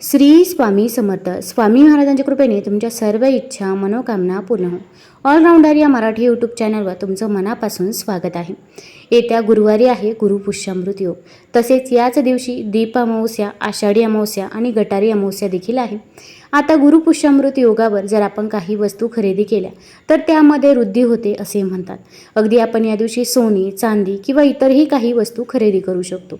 श्री स्वामी समर्थ. स्वामी महाराजांच्या कृपेने तुमच्या सर्व इच्छा मनोकामना पूर्ण हो. ऑलराऊंडर या मराठी यूट्यूब चॅनलवर तुमचं मनापासून स्वागत आहे. येत्या गुरुवारी आहे गुरुपुष्यामृत योग तसेच याच दिवशी दीप अमावस्या आषाढी अमावस्या आणि गटारी अमावस्या देखील आहे. आता गुरुपुष्यामृत योगावर जर आपण काही वस्तू खरेदी केल्या तर त्यामध्ये वृद्धी होते असे म्हणतात. अगदी आपण या दिवशी सोने चांदी किंवा इतरही काही वस्तू खरेदी करू शकतो.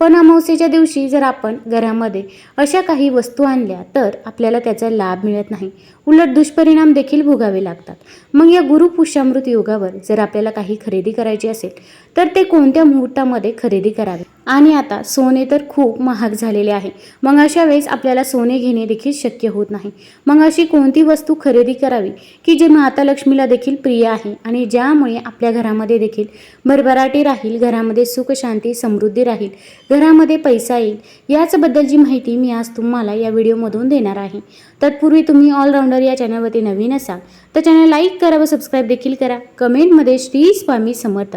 पण अमावस्येच्या दिवशी जर आपण घरामध्ये अशा काही वस्तू आणल्या तर आपल्याला त्याचा लाभ मिळत नाही. उलट दुष्परिणाम देखील भोगावे लागतात. मग या गुरुपुष्यामृत योगावर जर आपल्याला काही खरेदी करायची असेल तर ते कोणत्या मुहूर्तामध्ये खरेदी करावे? आणि आता सोने तर खूप महाग झालेले आहे. मग अशा वेळेस आपल्याला सोने घेणे देखील शक्य होत नाही. मग अशी कोणती वस्तू खरेदी करावी? की जे माता लक्ष्मीला देखील प्रिय आहे आणि ज्यामुळे आपल्या घरामध्ये देखील भरभराटी राहील घरामध्ये सुख शांती समृद्धी राहील घरामध्ये पैसा येईल याचबद्दलची माहिती मी आज तुम्हाला या व्हिडिओमधून देणार आहे. तत्पूर्वी तुम्ही ऑलराऊंडर या चॅनलवरती नवीन असाल तर चॅनल लाईक करा व सबस्क्राईब देखील करा. कमेंटमध्ये श्री स्वामी समर्थ.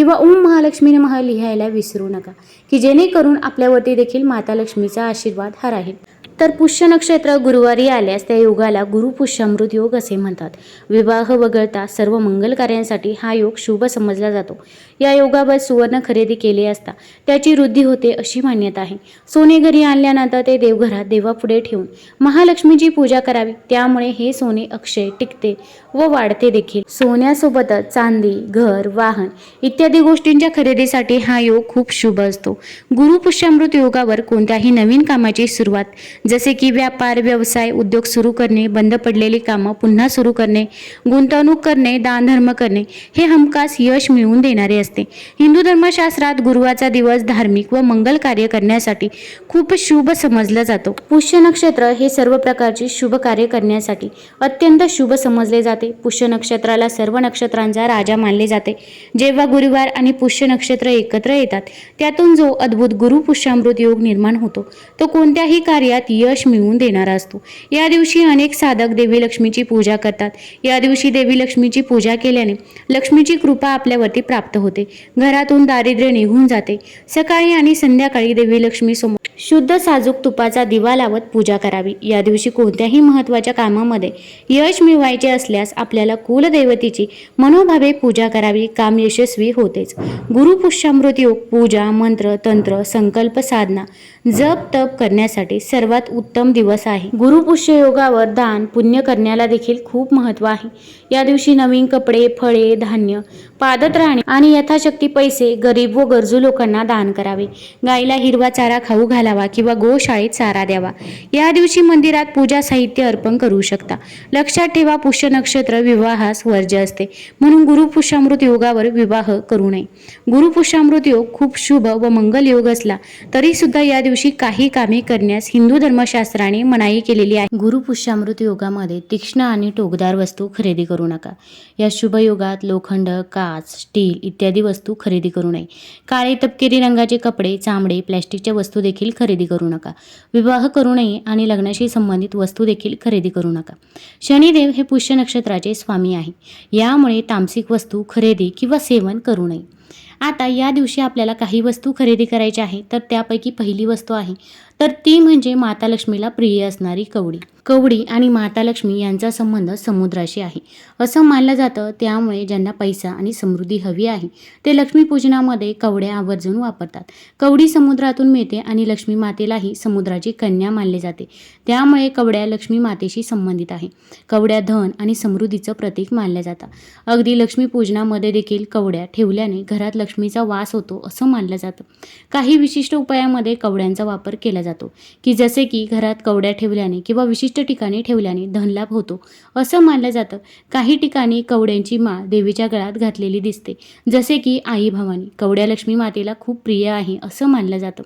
किंवा ओम महालक्ष्मी नमः लिहायला विसरू नका की जेणेकरून आपल्यावरती देखील माता लक्ष्मीचा आशीर्वाद हा राहील. तर पुष्य नक्षत्र गुरुवारी आल्यास त्या योगाला गुरुपुष्यामृत योग असे म्हणतात. विवाह वगळता सर्व मंगल कार्यांसाठी हा योग शुभ समजला जातो. या योगावर सुवर्ण खरेदी केले असता त्याची वृद्धी होते अशी मान्यता आहे. सोने घरी आणल्यानंतर ते देवघरात देवापुढे ठेवून महालक्ष्मीची पूजा करावी. त्यामुळे हे सोने अक्षय टिकते व वाढते देखील. सोन्यासोबतच चांदी घर वाहन इत्यादी गोष्टींच्या खरेदीसाठी हा योग खूप शुभ असतो. गुरुपुष्यामृत योगावर कोणत्याही नवीन कामाची सुरुवात जसे की व्यापार व्यवसाय उद्योग सुरू करणे बंद पडलेली कामं पुन्हा सुरू करणे गुंतवणूक करणे दानधर्म करणे हे हमखास यश मिळवून देणारे असते. हिंदू धर्मशास्त्रात गुरुवाचा दिवस धार्मिक व मंगल कार्य करण्यासाठी खूप शुभ समजला जातो. पुष्य नक्षत्र हे सर्व प्रकारची शुभ कार्य करण्यासाठी अत्यंत शुभ समजले जाते. पुष्य नक्षत्राला सर्व नक्षत्रांचा राजा मानले जाते. जेव्हा गुरुवार आणि पुष्य नक्षत्र एकत्र येतात त्यातून जो अद्भुत गुरु पुष्यामृत योग निर्माण होतो तो कोणत्याही कार्यात यश मिळवून देणारा असतो. या दिवशी अनेक साधक देवी लक्ष्मीची पूजा करतात. या दिवशी देवी लक्ष्मीची पूजा केल्याने लक्ष्मीची कृपा आपल्यावरती प्राप्त होते. घरातून दारिद्र्य निघून जाते. सकाळी आणि संध्याकाळी देवी लक्ष्मी समोर शुद्ध साजूक तुपाचा दिवा लावत पूजा करावी. या दिवशी कोणत्याही महत्त्वाच्या कामामध्ये यश मिळवायचे असल्यास आपल्याला कुलदैवतीची मनोभावे पूजा करावी. काम यशस्वी होतेच. गुरुपुष्यामृत योग पूजा मंत्र तंत्र संकल्प साधना जप तप करण्यासाठी सर्वात उत्तम दिवस आहे. गुरुपुष्य योगावर दान पुण्य करण्याला देखील खूप महत्त्व आहे. या दिवशी नवीन कपडे फळे धान्य पादत्राणे आणि यथाशक्ती पैसे गरीब व गरजू लोकांना दान करावे. गायीला हिरवा चारा खाऊ घालावा किंवा गोशाळेत चारा द्यावा. या दिवशी मंदिरात पूजा साहित्य अर्पण करू शकता. लक्षात ठेवा पुष्य नक्षत्र विवाहास वर्ज्य असते. म्हणून गुरुपुष्यामृत योगावर विवाह करू नये. गुरुपुष्यामृत योग खूप शुभ व मंगल योग असला तरी सुद्धा या दिवशी काही कामे करण्यास हिंदू धर्मशास्त्राने मनाई केलेली आहे. गुरुपुष्यामृत योगामध्ये तीक्ष्ण आणि टोकदार वस्तू खरेदी करू नका. या शुभ योगात लोखंड काच स्टील इत्यादी वस्तू खरेदी करू नये. काळे तपकिरी रंगाचे कपडे चामडे प्लॅस्टिकच्या वस्तू देखील खरेदी करू नका. विवाह करू नये आणि लग्नाशी संबंधित वस्तू देखील खरेदी करू नका. शनिदेव हे पुष्य नक्षत्राचे स्वामी आहे. यामुळे तामसिक वस्तू खरेदी किंवा सेवन करू नये. आता या दिवशी आपल्याला काही वस्तू खरेदी करायच्या आहे तर त्यापैकी पहिली वस्तू आहे. तर ती म्हणजे माता लक्ष्मीला प्रिय असणारी कवडी. कवडी आणि माता लक्ष्मी यांचा संबंध समुद्राशी आहे. असं मानलं जातं त्यामुळे ज्यांना पैसा आणि समृद्धी हवी आहे ते लक्ष्मीपूजनामध्ये कवड्या आवर्जून वापरतात. कवडी समुद्रातून मिळते आणि लक्ष्मी मातेलाही समुद्राची कन्या मानले जाते. त्यामुळे कवड्या लक्ष्मी मातेशी संबंधित आहे. कवड्या धन आणि समृद्धीचं प्रतीक मानल्या जातात. अगदी लक्ष्मीपूजनामध्ये देखील कवड्या ठेवल्याने घरात लक्ष्मीचा वास होतो असं मानलं जातं. काही विशिष्ट उपायामध्ये कवड्यांचा वापर केला जातो की जसे की घरात कवड्या ठेवल्याने किंवा विशिष्ट ठिकाणी ठेवल्याने धनलाभ होतो. असं मानलं जातं. काही ठिकाणी कवड्यांची माळ देवीच्या गळ्यात घातलेली दिसते. जसे की आई भवानी कवड्या लक्ष्मी मातेला खूप प्रिय आहे असं मानलं जातं.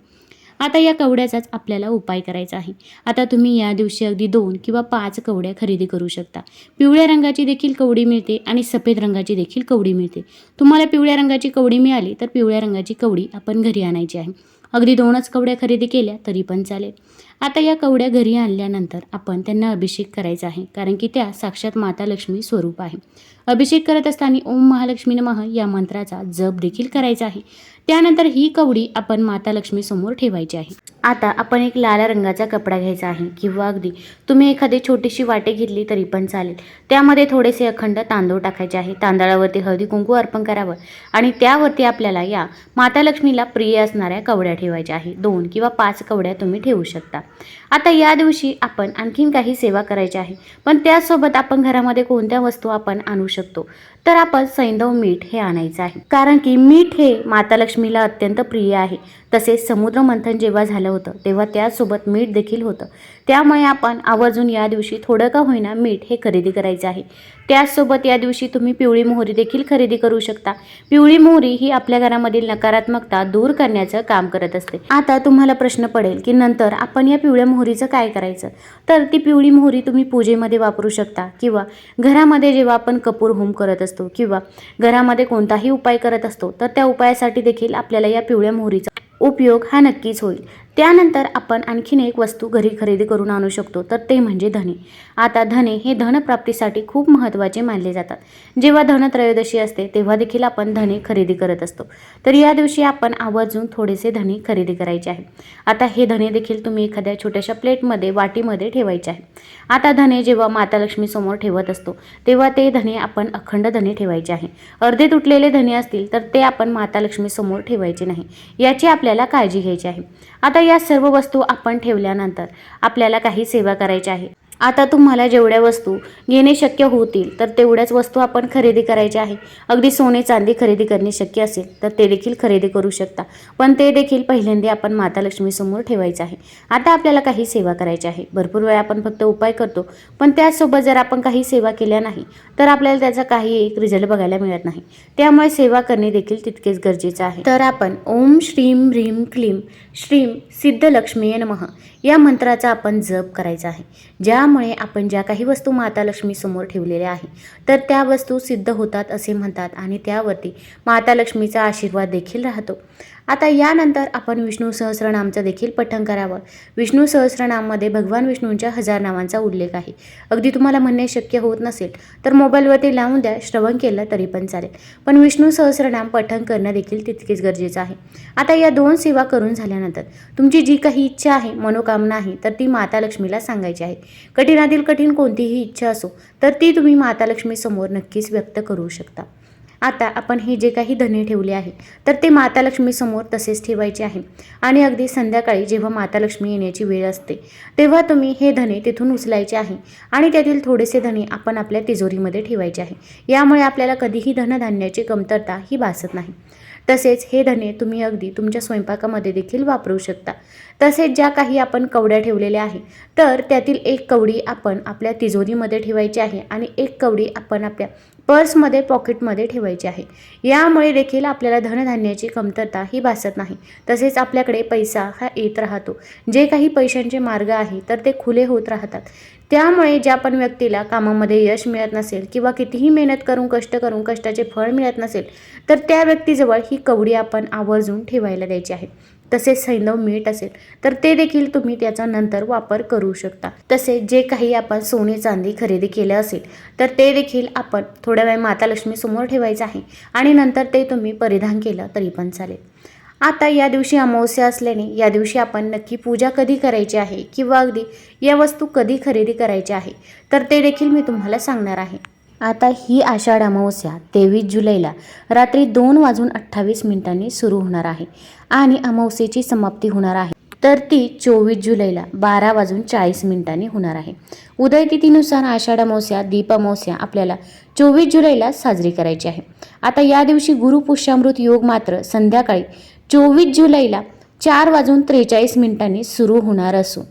आता या कवड्याचाच आपल्याला उपाय करायचा आहे. आता तुम्ही या दिवशी अगदी दोन किंवा पाच कवड्या खरेदी करू शकता. पिवळ्या रंगाची देखील कवडी मिळते आणि सफेद रंगाची देखील कवडी मिळते. तुम्हाला पिवळ्या रंगाची कवडी मिळाली तर पिवळ्या रंगाची कवडी आपण घरी आणायची आहे. अगदी दोनच कवड्या खरेदी केल्या तरी पण चालेल. आता या कवड्या घरी आणल्यानंतर आपण त्यांना अभिषेक करायचा आहे कारण की त्या साक्षात माता लक्ष्मी स्वरूप आहे. अभिषेक करत असताना ओम महालक्ष्मी नमः या मंत्राचा जप देखील करायचा आहे. त्यानंतर ही कवडी आपण माता लक्ष्मी समोर ठेवायची आहे. आता आपण एक लाल रंगाचा कपडा घ्यायचा आहे किंवा अगदी तुम्ही एखादी छोटीशी वाटे घेतली तरी पण चालेल. त्यामध्ये थोडेसे अखंड तांदूळ टाकायचे आहे. तांदळावरती हळदी कुंकू अर्पण करावं आणि त्यावरती आपल्याला या माता लक्ष्मीला प्रिय असणाऱ्या कवड्या ठेवायच्या आहे. दोन किंवा पाच कवड्या तुम्ही ठेवू शकता. आता या दिवशी आपण आणखीन काही सेवा करायची आहे. पण त्यासोबत आपण घरामध्ये कोणत्या वस्तू आपण आणू शकतो? तर आपण सैंदव मीठ हे आणायचं आहे. कारण की मीठ हे माता लक्ष्मीला अत्यंत प्रिय आहे. तसेच समुद्रमंथन जेव्हा झालं होतं तेव्हा त्यासोबत मीठ देखील होतं. त्यामुळे आपण आवर्जून या दिवशी थोडं का होईना मीठ हे खरेदी करायचं आहे. त्याचसोबत या दिवशी तुम्ही पिवळी मोहरी देखील खरेदी करू शकता. पिवळी मोहरी ही आपल्या घरामधील नकारात्मकता दूर करण्याचं काम करत असते. आता तुम्हाला प्रश्न पडेल की नंतर आपण या पिवळ्या मोहरीचं काय करायचं? तर ती पिवळी मोहरी तुम्ही पूजेमध्ये वापरू शकता किंवा घरामध्ये जेव्हा आपण कपूर होम करत असतो किंवा घरामध्ये कोणताही उपाय करत असतो तर त्या उपायासाठी देखील आपल्याला या पिवळ्या मोहरीचा उपयोग हा नक्कीच होईल. त्यानंतर आपण आणखीन एक वस्तू घरी खरेदी करून आणू शकतो तर ते म्हणजे धने. आता धने हे धनप्राप्तीसाठी खूप महत्त्वाचे मानले जातात. जेव्हा धनत्रयोदशी असते तेव्हा देखील आपण धने खरेदी करत असतो. तर या दिवशी आपण आवर्जून थोडेसे धने खरेदी करायचे आहे. आता हे धने देखील तुम्ही एखाद्या छोट्याशा प्लेटमध्ये वाटीमध्ये ठेवायचे आहे. आता धने जेव्हा माता लक्ष्मीसमोर ठेवत असतो तेव्हा ते धने आपण अखंड धने ठेवायचे आहे. अर्धे तुटलेले धने असतील तर ते आपण माता लक्ष्मीसमोर ठेवायचे नाही. याची आपल्याला काळजी घ्यायची आहे. आता या सर्व वस्तू आपण ठेवल्यानंतर आपल्याला काही सेवा करायची आहे. आता तुम्हाला जेवढ्या वस्तू घेणे शक्य होतील तर तेवढ्याच वस्तू आपण खरेदी करायच्या आहे. अगदी सोने चांदी खरेदी करणे शक्य असेल तर ते देखील खरेदी करू शकता. पण ते देखील पहिल्यांदा आपण माता लक्ष्मीसमोर ठेवायचं आहे. आता आपल्याला काही सेवा करायची आहे. भरपूर वेळा आपण फक्त उपाय करतो पण त्याचसोबत जर आपण काही सेवा केल्या नाही तर आपल्याला त्याचा काही एक रिझल्ट बघायला मिळत नाही. त्यामुळे सेवा करणे देखील तितकेच गरजेचं आहे. तर आपण ओम श्रीम ह्रीम क्लीम श्रीम सिद्ध लक्ष्मीये नमः या मंत्राचा आपण जप करायचा आहे. ज्या त्यामुळे आपण ज्या काही वस्तू माता लक्ष्मी समोर ठेवलेल्या आहे तर त्या वस्तू सिद्ध होतात असे म्हणतात आणि त्यावरती माता लक्ष्मीचा आशीर्वाद देखील राहतो. आता यानंतर आपण विष्णू सहस्रनामचं देखील पठण करावं. विष्णू सहस्रनाममध्ये भगवान विष्णूंच्या हजार नावांचा उल्लेख आहे. अगदी तुम्हाला म्हणणे शक्य होत नसेल तर मोबाईलवरती लावून द्या श्रवण केलं तरी पण चालेल. पण विष्णू सहस्रनाम पठण करणं देखील तितकेच गरजेचं आहे. आता या दोन सेवा करून झाल्यानंतर तुमची जी काही इच्छा आहे मनोकामना आहे तर ती माता लक्ष्मीला सांगायची आहे. कठीणातील कठीण कोणतीही इच्छा असो तर ती तुम्ही माता लक्ष्मीसमोर नक्कीच व्यक्त करू शकता. आता आपण हे जे काही धने ठेवले आहे तर ते माता लक्ष्मीसमोर तसेच ठेवायचे आहे. आणि अगदी संध्याकाळी जेव्हा माता लक्ष्मी येण्याची वेळ असते तेव्हा तुम्ही हे धने तिथून उचलायचे आहे आणि त्यातील थोडेसे धने आपण आपल्या तिजोरीमध्ये ठेवायचे आहे. यामुळे आपल्याला कधीही धनधान्याची कमतरता ही भासत नाही. तसेच हे धने तुम्ही अगदी तुमच्या स्वयंपाकामध्ये देखील वापरू शकता. तसेच ज्या काही आपण कवड्या ठेवलेल्या आहे तर त्यातील एक कवडी आपण आपल्या तिजोरीमध्ये ठेवायची आहे आणि एक कवडी आपण आपल्या पर्समध्ये पॉकेटमध्ये ठेवायची आहे. यामुळे देखील आपल्याला धनधान्याची कमतरता ही भासत नाही. तसेच आपल्याकडे पैसा हा येत राहतो. जे काही पैशांचे मार्ग आहे तर ते खुले होत राहतात. त्यामुळे ज्या पण व्यक्तीला कामामध्ये यश मिळत नसेल किंवा कितीही मेहनत करून कष्ट करून कष्टाचे फळ मिळत नसेल तर त्या व्यक्तीजवळ ही कवडी आपण आवर्जून ठेवायला द्यायची आहे. तसेच सैंदव मीठ असेल तर ते देखील तुम्ही त्याचा नंतर वापर करू शकता. तसेच जे काही आपण सोने चांदी खरेदी केलं असेल तर ते देखील आपण थोड्या वेळ माता लक्ष्मी समोर ठेवायचं आहे आणि नंतर ते तुम्ही परिधान केलं तरी पण चालेल. आता या दिवशी अमावस्या असल्याने या दिवशी आपण नक्की पूजा कधी करायची आहे किंवा अगदी या वस्तू कधी खरेदी करायच्या आहे तर ते देखील मी तुम्हाला सांगणार आहे. आता ही आषाढ अमावस्या तेवीस जुलैला रात्री दोन वाजून अठ्ठावीस मिनिटांनी सुरू होणार आहे आणि अमावस्येची समाप्ती होणार आहे. तर ती चोवीस जुलैला बारा वाजून चाळीस मिनिटांनी होणार आहे. उदयतिथीनुसार आषाढ अमावस्या दीप अमावस्या आपल्याला चोवीस जुलैला साजरी करायची आहे. आता या दिवशी गुरुपुष्यामृत योग मात्र संध्याकाळी चोवीस जुलैला चार वाजून त्रेचाळीस मिनिटांनी सुरू होणार असून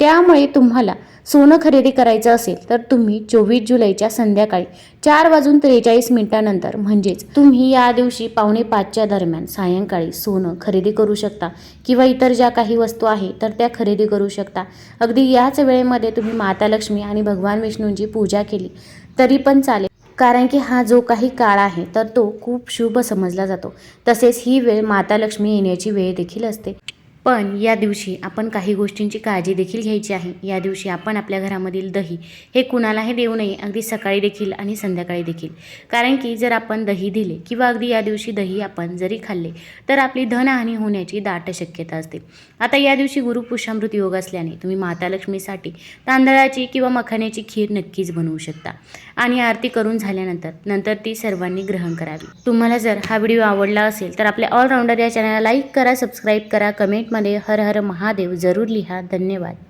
त्यामुळे तुम्हाला सोनं खरेदी करायचं असेल तर तुम्ही चोवीस जुलैच्या संध्याकाळी चार वाजून त्रेचाळीस मिनिटानंतर म्हणजेच तुम्ही या दिवशी पावणे पाचच्या दरम्यान सायंकाळी सोनं खरेदी करू शकता किंवा इतर ज्या काही वस्तू आहे तर त्या खरेदी करू शकता. अगदी याच वेळेमध्ये तुम्ही माता लक्ष्मी आणि भगवान विष्णूंची पूजा केली तरी पण चालेल. कारण की हा जो काही काळ आहे तर तो खूप शुभ समजला जातो. तसेच ही वेळ माता लक्ष्मी येण्याची वेळ देखील असते. पण या दिवशी आपण काही गोष्टींची काळजी देखील घ्यायची आहे. या दिवशी आपण आपल्या घरामधील दही हे कुणालाही देऊ नये. अगदी सकाळी देखील आणि संध्याकाळी देखील. कारण की जर आपण दही दिले किंवा अगदी या दिवशी दही आपण जरी खाल्ले तर आपली धनहानी होण्याची दाट शक्यता असते. आता या दिवशी गुरुपुष्यामृत योग असल्याने तुम्ही माता लक्ष्मीसाठी तांदळाची किंवा मखाण्याची खीर नक्कीच बनवू शकता. आणि आरती करून झाल्यानंतर नंतर ती सर्वांनी ग्रहण करावी. तुम्हाला जर हा व्हिडिओ आवडला असेल तर आपल्या ऑलराऊंडर या चॅनलला लाईक करा सबस्क्राईब करा कमेंट कमेंटमध्ये हर हर महादेव जरूर लिहा धन्यवाद.